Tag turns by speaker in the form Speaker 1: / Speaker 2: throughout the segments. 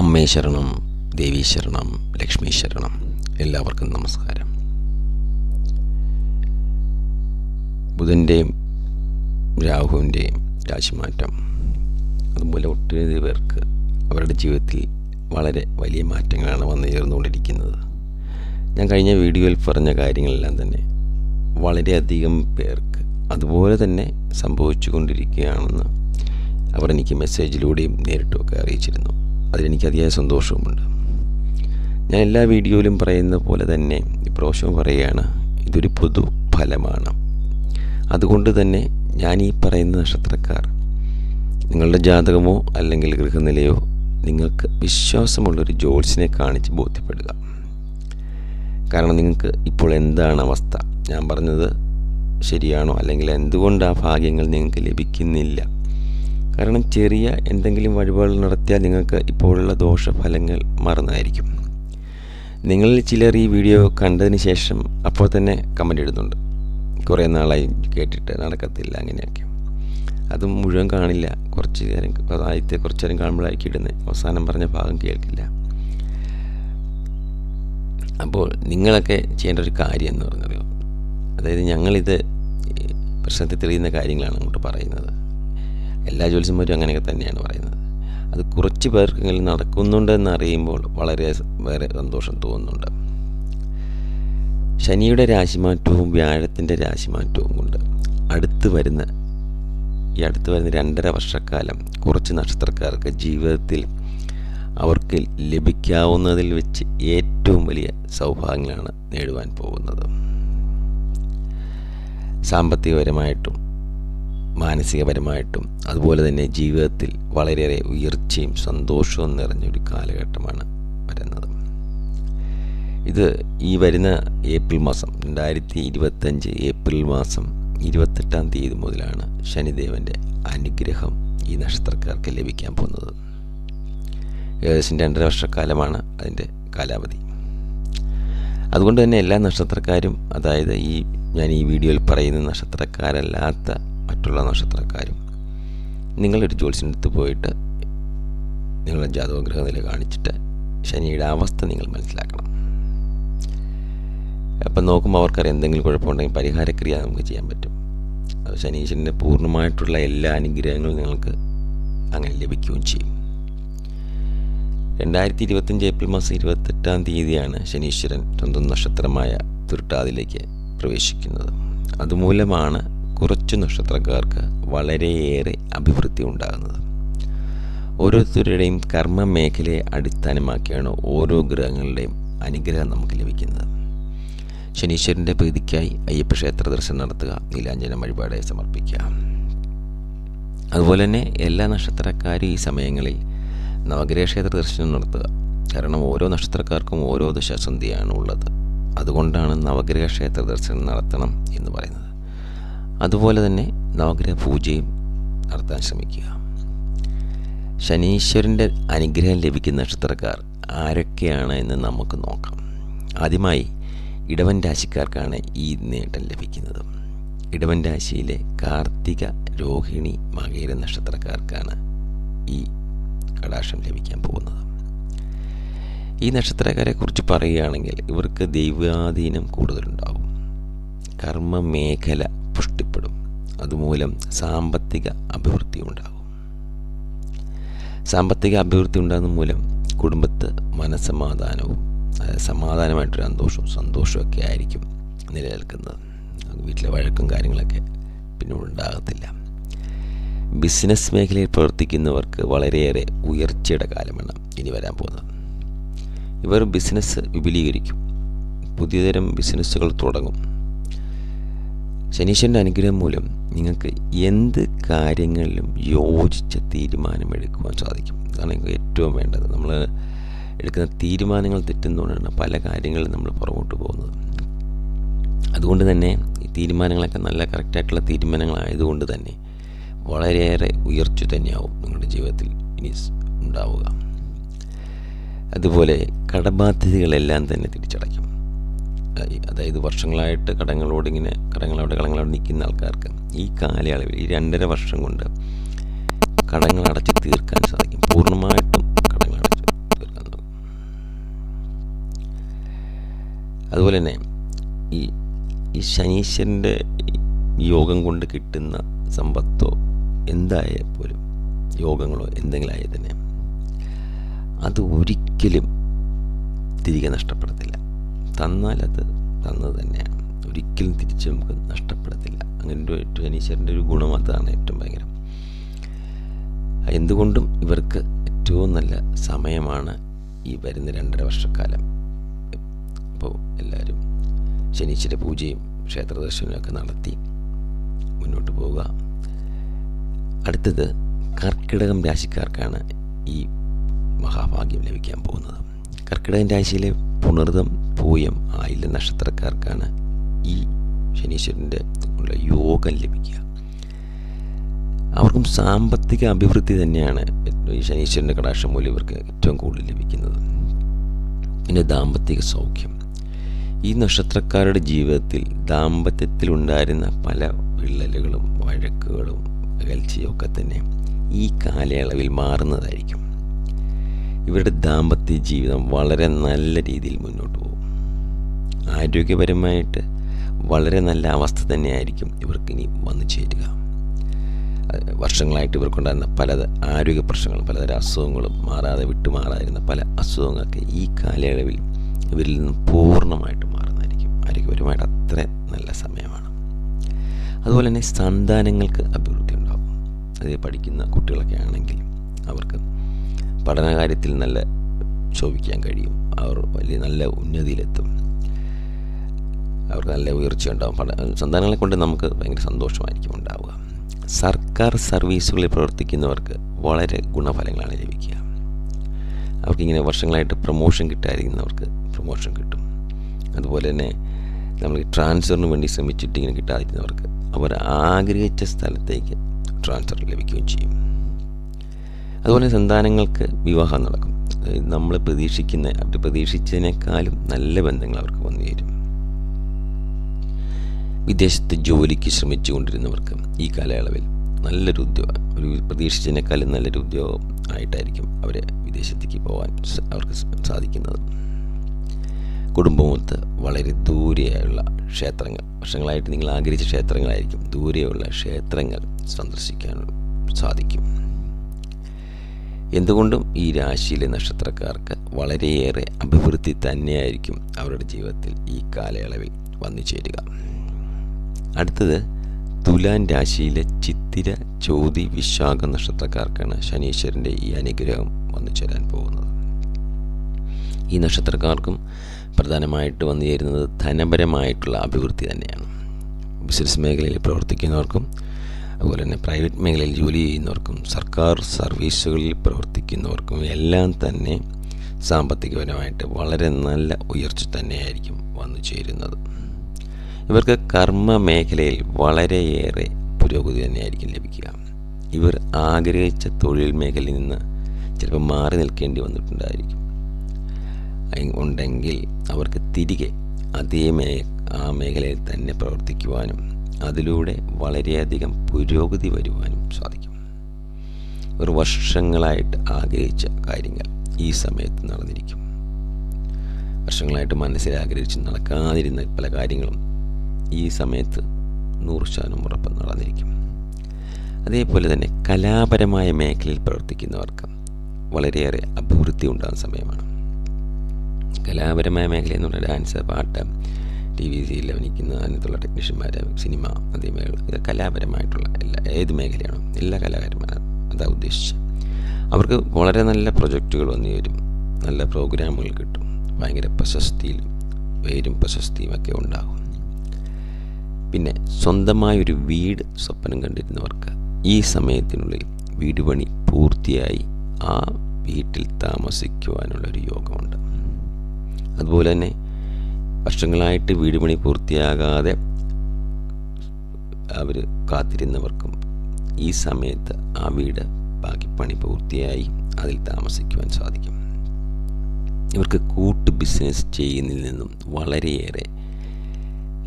Speaker 1: അമ്മേ ശരണം ദേവീ ശരണം ലക്ഷ്മി ശരണം. എല്ലാവർക്കും നമസ്കാരം. ബുധന്റെയും രാഹുവിന്റെയും രാശിമാറ്റം. അതുപോലെ ഒട്ടനവധി പേർക്ക് അവരുടെ ജീവിതത്തിൽ വളരെ വലിയ മാറ്റങ്ങളാണ് വന്നു ചേർന്നുകൊണ്ടിരിക്കുന്നത്. ഞാൻ കഴിഞ്ഞ വീഡിയോയിൽ പറഞ്ഞ കാര്യങ്ങളെല്ലാം തന്നെ വളരെയധികം പേർക്ക് അതുപോലെ തന്നെ സംഭവിച്ചു കൊണ്ടിരിക്കുകയാണെന്ന് അവർ എനിക്ക് മെസ്സേജിലൂടെയും നേരിട്ടുമൊക്കെ അറിയിച്ചിരുന്നു. അതിലെനിക്ക് അതിയായ സന്തോഷവുമുണ്ട്. ഞാൻ എല്ലാ വീഡിയോയിലും പറയുന്ന പോലെ തന്നെ ഇപ്രാവശ്യം പറയുകയാണ് ഇതൊരു പൊതു ഫലമാണ്. അതുകൊണ്ട് തന്നെ ഞാൻ ഈ പറയുന്ന നക്ഷത്രക്കാർ നിങ്ങളുടെ ജാതകമോ അല്ലെങ്കിൽ ഗൃഹനിലയോ നിങ്ങൾക്ക് വിശ്വാസമുള്ളൊരു ജോത്സിനെ കാണിച്ച് ബോധ്യപ്പെടുക. കാരണം നിങ്ങൾക്ക് ഇപ്പോൾ എന്താണ് അവസ്ഥ? ഞാൻ പറഞ്ഞത് ശരിയാണോ? അല്ലെങ്കിൽ എന്തുകൊണ്ട് ആ ഭാഗ്യങ്ങൾ നിങ്ങൾക്ക് ലഭിക്കുന്നില്ല? കാരണം ചെറിയ എന്തെങ്കിലും വഴിപാടുകൾ നടത്തിയാൽ നിങ്ങൾക്ക് ഇപ്പോഴുള്ള ദോഷഫലങ്ങൾ മറന്നായിരിക്കും. നിങ്ങളിൽ ചിലർ ഈ വീഡിയോ കണ്ടതിന് ശേഷം അപ്പോൾ തന്നെ കമന്റ് ഇടുന്നുണ്ട്. കുറേ നാളായി കേട്ടിട്ട് നടക്കത്തില്ല അങ്ങനെയൊക്കെ. അത് മുഴുവൻ കാണില്ല. കുറച്ച് നേരം ആദ്യത്തെ കുറച്ച് നേരം കാണുമ്പോഴായിരിക്കും ഇടുന്നത് അവസാനം പറഞ്ഞ ഭാഗം കേൾക്കില്ല. അപ്പോൾ നിങ്ങളൊക്കെ ചെയ്യേണ്ട ഒരു കാര്യം എന്ന് പറഞ്ഞറിയോ അതായത് ഞങ്ങളിത് പ്രശ്നത്തിൽ തെളിയുന്ന കാര്യങ്ങളാണ് അങ്ങോട്ട് പറയുന്നത്. എല്ലാ ജ്യോത്സ്യന്മാരും അങ്ങനെയൊക്കെ തന്നെയാണ് പറയുന്നത്. അത് കുറച്ച് പേർക്കെങ്കിലും നടക്കുന്നുണ്ടെന്ന് അറിയുമ്പോൾ വളരെ വേറെ സന്തോഷം തോന്നുന്നുണ്ട്. ശനിയുടെ രാശിമാറ്റവും വ്യാഴത്തിന്റെ രാശിമാറ്റവും കൊണ്ട് അടുത്ത് വരുന്ന ഈ അടുത്ത് വരുന്ന രണ്ടര വർഷക്കാലം കുറച്ച് നക്ഷത്രക്കാർക്ക് ജീവിതത്തിൽ അവർക്ക് ലഭിക്കാവുന്നതിൽ വെച്ച് ഏറ്റവും വലിയ സൗഭാഗ്യങ്ങളാണ് നേടുവാൻ പോകുന്നത്. സാമ്പത്തികപരമായിട്ടും മാനസികപരമായിട്ടും അതുപോലെ തന്നെ ജീവിതത്തിൽ വളരെയേറെ ഉയർച്ചയും സന്തോഷവും നിറഞ്ഞൊരു കാലഘട്ടമാണ് വരുന്നത്. ഇത് ഈ വരുന്ന ഏപ്രിൽ മാസം രണ്ടായിരത്തി ഇരുപത്തഞ്ച് ഏപ്രിൽ മാസം ഇരുപത്തെട്ടാം തീയതി മുതലാണ് ശനിദേവന്റെ അനുഗ്രഹം ഈ നക്ഷത്രക്കാർക്ക് ലഭിക്കാൻ പോകുന്നത്. ഏകദേശം രണ്ടര വർഷക്കാലമാണ് അതിന്റെ കാലാവധി. അതുകൊണ്ട് തന്നെ എല്ലാ നക്ഷത്രക്കാരും അതായത് ഈ ഞാൻ ഈ വീഡിയോയിൽ പറയുന്ന നക്ഷത്രക്കാരല്ലാത്ത മറ്റുള്ള നക്ഷത്രക്കാരും നിങ്ങളൊരു ജ്യോത്സ്യനടുത്ത് പോയിട്ട് നിങ്ങളുടെ ജാതകഗ്രഹ നില കാണിച്ചിട്ട് ശനിയുടെ അവസ്ഥ നിങ്ങൾ മനസ്സിലാക്കണം. അപ്പം നോക്കുമ്പോൾ അവർക്കറി എന്തെങ്കിലും കുഴപ്പമുണ്ടെങ്കിൽ പരിഹാരക്രിയ നമുക്ക് ചെയ്യാൻ പറ്റും. അത് ശനീശ്വരന്റെ പൂർണമായിട്ടുള്ള എല്ലാ അനുഗ്രഹങ്ങളും നിങ്ങൾക്ക് അങ്ങനെ ലഭിക്കുകയും ചെയ്യും. രണ്ടായിരത്തി ഇരുപത്തഞ്ച് ഏപ്രിൽ മാസം ഇരുപത്തെട്ടാം തീയതിയാണ് ശനീശ്വരൻ സ്വന്തം നക്ഷത്രമായ തുരുട്ടാതിലേക്ക് പ്രവേശിക്കുന്നത്. അതുമൂലമാണ് കുറച്ച് നക്ഷത്രക്കാർക്ക് വളരെയേറെ അഭിവൃദ്ധി ഉണ്ടാകുന്നത്. ഓരോരുത്തരുടെയും കർമ്മ മേഖലയെ അടിസ്ഥാനമാക്കിയാണ് ഓരോ ഗ്രഹങ്ങളുടെയും അനുഗ്രഹം നമുക്ക് ലഭിക്കുന്നത്. ശനീശ്വരന്റെ പ്രീതിക്കായി അയ്യപ്പ ക്ഷേത്ര ദർശനം നടത്തുക നീലാഞ്ജന വഴിപാട് സമർപ്പിക്കുക. അതുപോലെ തന്നെ എല്ലാ നക്ഷത്രക്കാരും ഈ സമയങ്ങളിൽ നവഗ്രഹ ക്ഷേത്ര ദർശനം നടത്തുക. കാരണം ഓരോ നക്ഷത്രക്കാർക്കും ഓരോ ദശാസന്ധിയാണ് ഉള്ളത്. അതുകൊണ്ടാണ് നവഗ്രഹ ക്ഷേത്ര ദർശനം നടത്തണം എന്ന് പറയുന്നത്. അതുപോലെ തന്നെ നവഗ്രഹ പൂജയും നടത്താൻ ശ്രമിക്കുക. ശനീശ്വരന്റെ അനുഗ്രഹം ലഭിക്കുന്ന നക്ഷത്രക്കാർ ആരൊക്കെയാണ് എന്ന് നമുക്ക് നോക്കാം. ആദ്യമായി ഇടവൻ രാശിക്കാർക്കാണ് ഈ നേട്ടം ലഭിക്കുന്നത്. ഇടവൻ രാശിയിലെ കാർത്തിക രോഹിണി മകേര നക്ഷത്രക്കാർക്കാണ് ഈ കടാക്ഷം ലഭിക്കാൻ പോകുന്നത്. ഈ നക്ഷത്രക്കാരെ കുറിച്ച് പറയുകയാണെങ്കിൽ ഇവർക്ക് ദൈവാധീനം കൂടുതലുണ്ടാകും. കർമ്മ മേഖല പുഷ്ടിപ്പെടും. അതുമൂലം സാമ്പത്തിക അഭിവൃദ്ധി ഉണ്ടാകും. സാമ്പത്തിക അഭിവൃദ്ധി ഉണ്ടാകുന്ന മൂലം കുടുംബത്ത് മനസ്സമാധാനവും സമാധാനമായിട്ടൊരു സന്തോഷവും സന്തോഷമൊക്കെ ആയിരിക്കും നിലനിൽക്കുന്നത്. വീട്ടിലെ വഴക്കും കാര്യങ്ങളൊക്കെ പിന്നെ ഉണ്ടാകത്തില്ല. ബിസിനസ് മേഖലയിൽ പ്രവർത്തിക്കുന്നവർക്ക് വളരെയേറെ ഉയർച്ചയുടെ കാലമാണ് ഇനി വരാൻ പോകുന്നത്. ഇവർ ബിസിനസ് വിപുലീകരിക്കും. പുതിയതരം ബിസിനസ്സുകൾ തുടങ്ങും. ശനീശ്വരന്റെ അനുഗ്രഹം മൂലം നിങ്ങൾക്ക് എന്ത് കാര്യങ്ങളിലും യോജിച്ച തീരുമാനമെടുക്കുവാൻ സാധിക്കും. അതാണ് ഏറ്റവും വേണ്ടത്. നമ്മൾ എടുക്കുന്ന തീരുമാനങ്ങൾ തെറ്റുന്നതുകൊണ്ടാണ് പല കാര്യങ്ങളിലും നമ്മൾ പുറകോട്ട് പോകുന്നത്. അതുകൊണ്ട് തന്നെ ഈ തീരുമാനങ്ങളൊക്കെ നല്ല കറക്റ്റായിട്ടുള്ള തീരുമാനങ്ങളായതുകൊണ്ട് തന്നെ വളരെയേറെ ഉയർച്ച തന്നെയാവും നിങ്ങളുടെ ജീവിതത്തിൽ ഇനി ഉണ്ടാവുക. അതുപോലെ കടബാധ്യതകളെല്ലാം തന്നെ തിരിച്ചടയ്ക്കും. അതായത് വർഷങ്ങളായിട്ട് കടങ്ങളോട് ഇങ്ങനെ കടങ്ങളവിടെ നിൽക്കുന്ന ആൾക്കാർക്ക് ഈ കാലയളവിൽ ഈ രണ്ടര വർഷം കൊണ്ട് കടങ്ങൾ അടച്ച് തീർക്കാൻ സാധിക്കും. പൂർണമായിട്ടും കടങ്ങൾ അടച്ച് തീർക്കാൻ അതുപോലെ തന്നെ ഈ ഈ ശനീശ്വരന്റെ യോഗം കൊണ്ട് കിട്ടുന്ന സമ്പത്തോ എന്തായാൽ പോലും യോഗങ്ങളോ എന്തെങ്കിലും ആയി അത് ഒരിക്കലും തിരികെ നഷ്ടപ്പെടത്തില്ല. തന്നാൽ അത് തന്നത് തന്നെയാണ്. ഒരിക്കലും തിരിച്ച് നമുക്ക് നഷ്ടപ്പെടത്തില്ല. അങ്ങനെ ഒരു ശനീശ്വരന്റെ ഒരു ഗുണം അതാണ് ഏറ്റവും ഭയങ്കരം. എന്തുകൊണ്ടും ഇവർക്ക് ഏറ്റവും നല്ല സമയമാണ് ഈ വരുന്ന രണ്ടര വർഷക്കാലം. അപ്പോൾ എല്ലാവരും ശനീശ്വര പൂജയും ക്ഷേത്ര ദർശനമൊക്കെ നടത്തി മുന്നോട്ട് പോവുക. അടുത്തത് കർക്കിടകം രാശിക്കാർക്കാണ് ഈ മഹാഭാഗ്യം ലഭിക്കാൻ പോകുന്നത്. കർക്കിടകം രാശിയിലെ പുണർതം പൂയം ആയില്ല നക്ഷത്രക്കാർക്കാണ് ഈ ശനീശ്വരന്റെ ഉള്ള യോഗം ലഭിക്കുക. അവർക്കും സാമ്പത്തിക അഭിവൃദ്ധി തന്നെയാണ് ഈ ശനീശ്വരന്റെ കടാക്ഷം മൂലം ഇവർക്ക് ഏറ്റവും കൂടുതൽ ലഭിക്കുന്നത്. പിന്നെ ദാമ്പത്തിക സൗഖ്യം. ഈ നക്ഷത്രക്കാരുടെ ജീവിതത്തിൽ ദാമ്പത്യത്തിൽ ഉണ്ടായിരുന്ന പല വിള്ളലുകളും വഴക്കുകളും അകൽച്ചയും ഒക്കെ തന്നെ ഈ കാലയളവിൽ മാറുന്നതായിരിക്കും. ഇവരുടെ ദാമ്പത്യ ജീവിതം വളരെ നല്ല രീതിയിൽ മുന്നോട്ട് പോകും. ആരോഗ്യപരമായിട്ട് വളരെ നല്ല അവസ്ഥ തന്നെയായിരിക്കും ഇവർക്കിനി വന്നു ചേരുക. വർഷങ്ങളായിട്ട് ഇവർക്കുണ്ടായിരുന്ന പല ആരോഗ്യ പ്രശ്നങ്ങളും പലതരം അസുഖങ്ങളും മാറാതെ വിട്ടുമാറാതിരുന്ന പല അസുഖങ്ങളൊക്കെ ഈ കാലയളവിൽ ഇവരിൽ നിന്നും പൂർണമായിട്ട് മാറുന്നതായിരിക്കും. ആരോഗ്യപരമായിട്ട് അത്ര നല്ല സമയമാണ്. അതുപോലെ തന്നെ സന്താനങ്ങൾക്ക് അഭിവൃദ്ധി ഉണ്ടാകും അത് പഠിക്കുന്ന കുട്ടികളൊക്കെ ആണെങ്കിൽ അവർക്ക് പഠനകാര്യത്തിൽ നല്ല ശോഭിക്കാൻ കഴിയും. അവർ വലിയ നല്ല ഉന്നതിയിലെത്തും. അവർക്ക് നല്ല ഉയർച്ചയുണ്ടാവും സന്താനങ്ങളെ കൊണ്ട് നമുക്ക് ഭയങ്കര സന്തോഷമായിരിക്കും ഉണ്ടാവുക. സർക്കാർ സർവീസുകളിൽ പ്രവർത്തിക്കുന്നവർക്ക് വളരെ ഗുണഫലങ്ങളാണ് ലഭിക്കുക. അവർക്കിങ്ങനെ വർഷങ്ങളായിട്ട് പ്രൊമോഷൻ കിട്ടാതിരിക്കുന്നവർക്ക് പ്രൊമോഷൻ കിട്ടും. അതുപോലെ തന്നെ നമ്മൾ ട്രാൻസ്ഫറിന് വേണ്ടി ശ്രമിച്ചിട്ട് ഇങ്ങനെ അവർ ആഗ്രഹിച്ച സ്ഥലത്തേക്ക് ട്രാൻസ്ഫർ ലഭിക്കുകയും ചെയ്യും. അതുപോലെ സന്താനങ്ങൾക്ക് വിവാഹം നടക്കും. നമ്മൾ പ്രതീക്ഷിക്കുന്ന അവർ പ്രതീക്ഷിച്ചതിനേക്കാളും നല്ല ബന്ധങ്ങൾ അവർക്ക് വന്നു വിദേശത്ത് ജോലിക്ക് ശ്രമിച്ചു കൊണ്ടിരുന്നവർക്ക് ഈ കാലയളവിൽ നല്ലൊരു ഉദ്യോഗം ഒരു പ്രതീക്ഷിച്ചതിനേക്കാളും നല്ലൊരു ഉദ്യോഗം ആയിട്ടായിരിക്കും അവരെ വിദേശത്തേക്ക് പോകാൻ അവർക്ക് സാധിക്കുന്നത്. കുടുംബമൊത്ത് വളരെ ദൂരെയുള്ള ക്ഷേത്രങ്ങൾ വർഷങ്ങളായിട്ട് നിങ്ങൾ ആഗ്രഹിച്ച ക്ഷേത്രങ്ങളായിരിക്കും ദൂരെയുള്ള ക്ഷേത്രങ്ങൾ സന്ദർശിക്കാൻ സാധിക്കും. എന്തുകൊണ്ടും ഈ രാശിയിലെ നക്ഷത്രക്കാർക്ക് വളരെയേറെ അഭിവൃദ്ധി തന്നെയായിരിക്കും അവരുടെ ജീവിതത്തിൽ ഈ കാലയളവിൽ വന്നു ചേരുക. അടുത്തത് തുലാൻ രാശിയിലെ ചിത്തിര ചോതി വിശാഖ നക്ഷത്രക്കാർക്കാണ് ശനീശ്വരന്റെ ഈ അനുഗ്രഹം വന്നു ചേരാൻ പോകുന്നത്. ഈ നക്ഷത്രക്കാർക്കും പ്രധാനമായിട്ട് വന്നു ചേരുന്നത് ധനപരമായിട്ടുള്ള അഭിവൃദ്ധി തന്നെയാണ്. ബിസിനസ് മേഖലയിൽ പ്രവർത്തിക്കുന്നവർക്കും അതുപോലെ തന്നെ പ്രൈവറ്റ് മേഖലയിൽ ജോലി ചെയ്യുന്നവർക്കും സർക്കാർ സർവീസുകളിൽ പ്രവർത്തിക്കുന്നവർക്കും എല്ലാം തന്നെ സാമ്പത്തികപരമായിട്ട് വളരെ നല്ല ഉയർച്ച തന്നെയായിരിക്കും വന്നു ചേരുന്നത്. ഇവർക്ക് കർമ്മ മേഖലയിൽ വളരെയേറെ പുരോഗതി തന്നെയായിരിക്കും ലഭിക്കുക. ഇവർ ആഗ്രഹിച്ച തൊഴിൽ മേഖലയിൽ നിന്ന് ചിലപ്പോൾ മാറി നിൽക്കേണ്ടി വന്നിട്ടുണ്ടായിരിക്കും. ഉണ്ടെങ്കിൽ അവർക്ക് തിരികെ അതേ മേ ആ മേഖലയിൽ തന്നെ പ്രവർത്തിക്കുവാനും അതിലൂടെ വളരെയധികം പുരോഗതി വരുവാനും സാധിക്കും. ഒരു വർഷങ്ങളായിട്ട് ആഗ്രഹിച്ച കാര്യങ്ങൾ ഈ സമയത്ത് നടന്നിരിക്കും. വർഷങ്ങളായിട്ട് മനസ്സിൽ ആഗ്രഹിച്ച് നടക്കാതിരുന്ന പല കാര്യങ്ങളും ഈ സമയത്ത് നൂറ് ശതമാനം ഉറപ്പ് നടന്നിരിക്കും അതേപോലെ തന്നെ കലാപരമായ മേഖലയിൽ പ്രവർത്തിക്കുന്നവർക്ക് വളരെയേറെ അഭിവൃദ്ധി ഉണ്ടാകുന്ന സമയമാണ്. കലാപരമായ മേഖല എന്ന് പറഞ്ഞാൽ ഡാൻസ് പാട്ട് ടി വി സിയിൽ അഭിനയിക്കുന്ന അതിനകത്തുള്ള ടെക്നീഷ്യന്മാർ സിനിമ അതേ മേഖല കലാപരമായിട്ടുള്ള എല്ലാ ഏത് മേഖലയാണോ എല്ലാ കലാകാരന്മാരും അതാ ഉദ്ദേശിച്ചത്. അവർക്ക് വളരെ നല്ല പ്രൊജക്റ്റുകൾ വന്നു വരും നല്ല പ്രോഗ്രാമുകൾ കിട്ടും ഭയങ്കര പ്രശസ്തിയിൽ പേരും പ്രശസ്തിയും ഒക്കെ ഉണ്ടാകും. പിന്നെ സ്വന്തമായൊരു വീട് സ്വപ്നം കണ്ടിരുന്നവർക്ക് ഈ സമയത്തിനുള്ളിൽ വീട് പണി പൂർത്തിയായി ആ വീട്ടിൽ താമസിക്കുവാനുള്ളൊരു യോഗമുണ്ട്. അതുപോലെ തന്നെ വർഷങ്ങളായിട്ട് വീട് പണി പൂർത്തിയാകാതെ അവർ കാത്തിരുന്നവർക്കും ഈ സമയത്ത് ആ വീട് ബാക്കി പണി പൂർത്തിയായി അതിൽ താമസിക്കുവാൻ സാധിക്കും. ഇവർക്ക് കൂട്ട് ബിസിനസ് ചെയ്യുന്നതിൽ നിന്നും വളരെയേറെ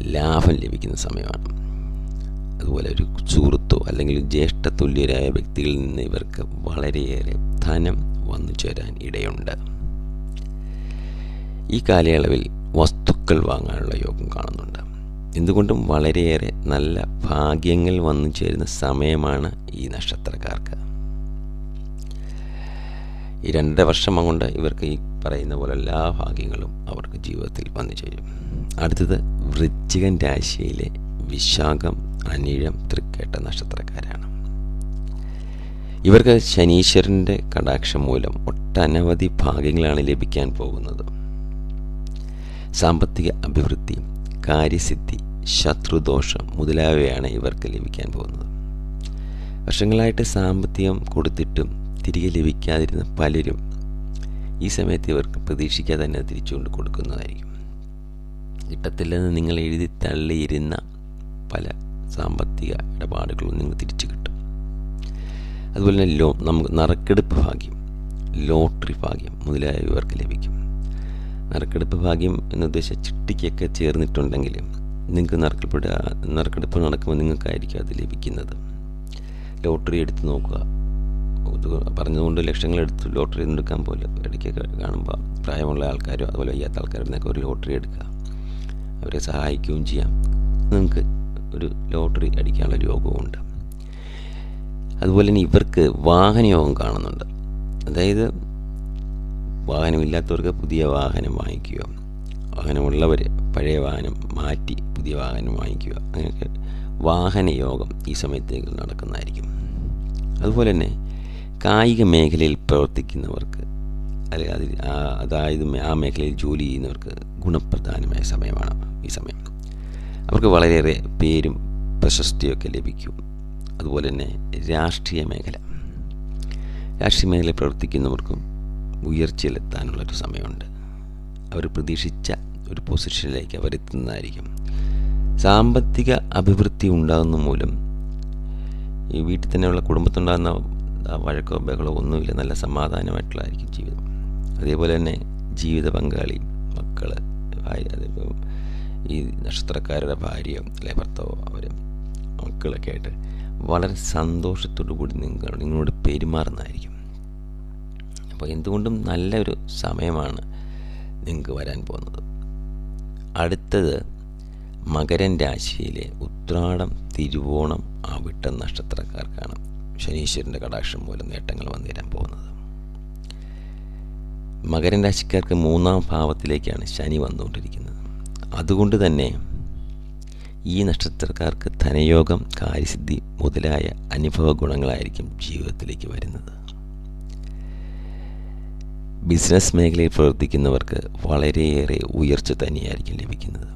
Speaker 1: ലാഭം ലഭിക്കുന്ന സമയമാണ്. അതുപോലെ ഒരു സുഹൃത്തോ അല്ലെങ്കിൽ ജ്യേഷ്ഠ തുല്യരായ വ്യക്തികളിൽ നിന്ന് ഇവർക്ക് വളരെയേറെ ധനം വന്നു ചേരാൻ ഇടയുണ്ട്. ഈ കാലയളവിൽ വസ്തുക്കൾ വാങ്ങാനുള്ള യോഗം കാണുന്നുണ്ട്. എന്തുകൊണ്ടും വളരെയേറെ നല്ല ഭാഗ്യങ്ങൾ വന്നു ചേരുന്ന സമയമാണ് ഈ നക്ഷത്രക്കാർക്ക്. ഈ രണ്ടര വർഷം കൊണ്ട് ഇവർക്ക് ഈ പറയുന്ന പോലെ എല്ലാ ഭാഗ്യങ്ങളും അവർക്ക് ജീവിതത്തിൽ വന്നു ചേരും. അടുത്തത് വൃശ്ചികൻ രാശിയിലെ വിശാഖം അനിഴം തൃക്കേട്ട നക്ഷത്രക്കാരാണ്. ഇവർക്ക് ശനീശ്വരന്റെ കടാക്ഷം മൂലം ഒട്ടനവധി ഭാഗ്യങ്ങളാണ് ലഭിക്കാൻ പോകുന്നത്. സാമ്പത്തിക അഭിവൃദ്ധി കാര്യസിദ്ധി ശത്രുദോഷം മുതലായവയാണ് ഇവർക്ക് ലഭിക്കാൻ പോകുന്നത്. വർഷങ്ങളായിട്ട് സാമ്പത്തികം കൊടുത്തിട്ടും തിരികെ ലഭിക്കാതിരുന്ന പലരും ഈ സമയത്ത് ഇവർക്ക് പ്രതീക്ഷിക്കാതെ തന്നെ തിരിച്ചുകൊണ്ട് കൊടുക്കുന്നതായിരിക്കും. കിട്ടത്തില്ലെന്ന് നിങ്ങൾ എഴുതി തള്ളിയിരുന്ന പല സാമ്പത്തിക ഇടപാടുകളും നിങ്ങൾ തിരിച്ചു കിട്ടും. അതുപോലെ തന്നെ ലോ നമുക്ക് നറുക്കെടുപ്പ് ഭാഗ്യം ലോട്ടറി ഭാഗ്യം മുതലായവർക്ക് ലഭിക്കും. നറുക്കെടുപ്പ് ഭാഗ്യം എന്നുദ്ദേശിച്ച ചിട്ടിക്കൊക്കെ ചേർന്നിട്ടുണ്ടെങ്കിൽ നിങ്ങൾക്ക് നറുക്കെടുപ്പ് നറുക്കെടുപ്പ് നടക്കുമ്പോൾ നിങ്ങൾക്കായിരിക്കും അത് ലഭിക്കുന്നത്. ലോട്ടറി എടുത്ത് നോക്കുക. പറഞ്ഞതുകൊണ്ട് ലക്ഷങ്ങൾ എടുത്ത് ലോട്ടറി എടുക്കാൻ പോലും ഇടയ്ക്കൊക്കെ കാണുമ്പോൾ പ്രായമുള്ള ആൾക്കാരോ അതുപോലെ വയ്യാത്ത ആൾക്കാരോ ഒരു ലോട്ടറി എടുക്കുക. അവരെ സഹായിക്കുകയും ചെയ്യാം. നിങ്ങൾക്ക് ഒരു ലോട്ടറി അടിക്കാനുള്ള യോഗമുണ്ട് അതുപോലെ തന്നെ ഇവർക്ക് വാഹനയോഗം കാണുന്നുണ്ട്. അതായത് വാഹനമില്ലാത്തവർക്ക് പുതിയ വാഹനം വാങ്ങിക്കുക. വാഹനമുള്ളവർ പഴയ വാഹനം മാറ്റി പുതിയ വാഹനം വാങ്ങിക്കുക. അങ്ങനെയൊക്കെ വാഹനയോഗം ഈ സമയത്തേക്ക് നടക്കുന്നതായിരിക്കും. അതുപോലെ തന്നെ കായിക മേഖലയിൽ പ്രവർത്തിക്കുന്നവർക്ക് അല്ലെ അതിൽ അതായത് ആ മേഖലയിൽ ജോലി ചെയ്യുന്നവർക്ക് ഗുണപ്രധാനമായ സമയമാണ് ഈ സമയം. അവർക്ക് വളരെയേറെ പേരും പ്രശസ്തിയൊക്കെ ലഭിക്കും. അതുപോലെ തന്നെ രാഷ്ട്രീയ മേഖല. രാഷ്ട്രീയ മേഖലയിൽ പ്രവർത്തിക്കുന്നവർക്കും ഉയർച്ചയിലെത്താനുള്ളൊരു സമയമുണ്ട്. അവർ പ്രതീക്ഷിച്ച ഒരു പൊസിഷനിലേക്ക് അവരെത്തുന്നതായിരിക്കും. സാമ്പത്തിക അഭിവൃദ്ധി ഉണ്ടാകുന്ന മൂലം ഈ വീട്ടിൽ തന്നെയുള്ള കുടുംബത്തുണ്ടാകുന്ന വഴക്കോ ബഹളോ ഒന്നുമില്ല. നല്ല സമാധാനമായിട്ടുള്ളതായിരിക്കും ജീവിതം. അതേപോലെ തന്നെ ജീവിത പങ്കാളി മക്കൾ ഭാര്യ അതിപ്പോൾ ഈ നക്ഷത്രക്കാരുടെ ഭാര്യ അല്ലെ ഭർത്താവോ അവർ മക്കളൊക്കെ ആയിട്ട് വളരെ സന്തോഷത്തോടു കൂടി നിങ്ങൾ നിങ്ങളോട് പെരുമാറുന്നതായിരിക്കും. അപ്പോൾ എന്തുകൊണ്ടും നല്ലൊരു സമയമാണ് നിങ്ങൾക്ക് വരാൻ പോകുന്നത്. അടുത്തത് മകരൻ രാശിയിലെ ഉത്രാടം തിരുവോണം ആവിട്ടം നക്ഷത്രക്കാർക്കാണ് ശനീശ്വരന്റെ കടാക്ഷം മൂലം നേട്ടങ്ങൾ വന്നിരാൻ പോകുന്നത്. മകരൻ രാശിക്കാർക്ക് മൂന്നാം ഭാവത്തിലേക്കാണ് ശനി വന്നുകൊണ്ടിരിക്കുന്നത്. അതുകൊണ്ട് തന്നെ ഈ നക്ഷത്രക്കാർക്ക് ധനയോഗം കാര്യസിദ്ധി മുതലായ അനുഭവ ഗുണങ്ങളായിരിക്കും ജീവിതത്തിലേക്ക് വരുന്നത്. ബിസിനസ് മേഖലയിൽ പ്രവർത്തിക്കുന്നവർക്ക് വളരെയേറെ ഉയർച്ച തന്നെയായിരിക്കും ലഭിക്കുന്നത്.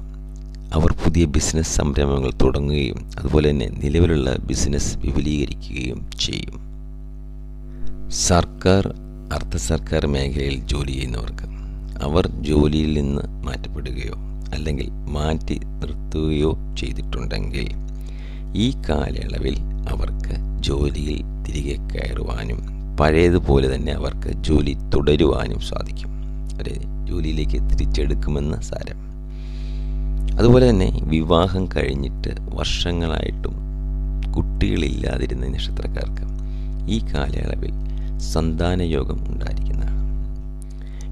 Speaker 1: അവർ പുതിയ ബിസിനസ് സംരംഭങ്ങൾ തുടങ്ങുകയും അതുപോലെ തന്നെ നിലവിലുള്ള ബിസിനസ് വിപുലീകരിക്കുകയും ചെയ്യും. സർക്കാർ അർദ്ധ സർക്കാർ മേഖലയിൽ ജോലി ചെയ്യുന്നവർക്ക് അവർ ജോലിയിൽ നിന്ന് മാറ്റപ്പെടുകയോ അല്ലെങ്കിൽ മാറ്റി നിർത്തുകയോ ചെയ്തിട്ടുണ്ടെങ്കിൽ ഈ കാലയളവിൽ അവർക്ക് ജോലിയിൽ തിരികെ കയറുവാനും പഴയതുപോലെ തന്നെ അവർക്ക് ജോലി തുടരുവാനും സാധിക്കും. അവരെ ജോലിയിലേക്ക് തിരിച്ചെടുക്കുമെന്ന് സാരം. അതുപോലെ തന്നെ വിവാഹം കഴിഞ്ഞിട്ട് വർഷങ്ങളായിട്ടും കുട്ടികളില്ലാതിരുന്ന നക്ഷത്രക്കാർക്ക് ഈ കാലയളവിൽ സന്താനയോഗം ഉണ്ടായിരിക്കുന്നതാണ്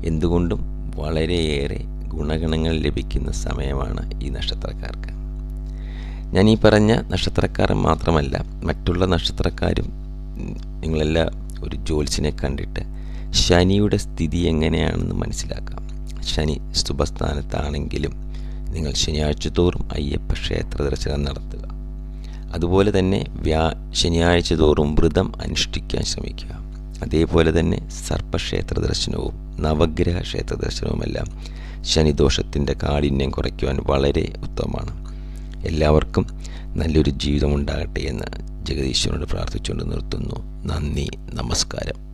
Speaker 1: എന്തുകൊണ്ടും വളരെയേറെ ഗുണഗണങ്ങൾ ലഭിക്കുന്ന സമയമാണ് ഈ നക്ഷത്രക്കാർക്ക്. ഞാൻ ഈ പറഞ്ഞ നക്ഷത്രക്കാരൻ മാത്രമല്ല മറ്റുള്ള നക്ഷത്രക്കാരും നിങ്ങളെല്ലാം ഒരു ജ്യോത്സ്യനെ കണ്ടിട്ട് ശനിയുടെ സ്ഥിതി എങ്ങനെയാണെന്ന് മനസ്സിലാക്കാം. ശനി ശുഭസ്ഥാനത്താണെങ്കിലും നിങ്ങൾ ശനിയാഴ്ച തോറും അയ്യപ്പ ക്ഷേത്ര ദർശനം നടത്തുക. അതുപോലെ തന്നെ വ്യാ ശനിയാഴ്ച തോറും വ്രതം അനുഷ്ഠിക്കാൻ ശ്രമിക്കുക. അതേപോലെ തന്നെ സർപ്പക്ഷേത്ര ദർശനവും നവഗ്രഹ ക്ഷേത്ര ദർശനവുമെല്ലാം ശനിദോഷത്തിന്റെ കാഠിന്യം കുറയ്ക്കുവാൻ വളരെ ഉത്തമമാണ്. എല്ലാവർക്കും നല്ലൊരു ജീവിതമുണ്ടാകട്ടെ എന്ന് ജഗദീശ്വരനോട് പ്രാർത്ഥിച്ചുകൊണ്ട് നിർത്തുന്നു. നന്ദി നമസ്കാരം.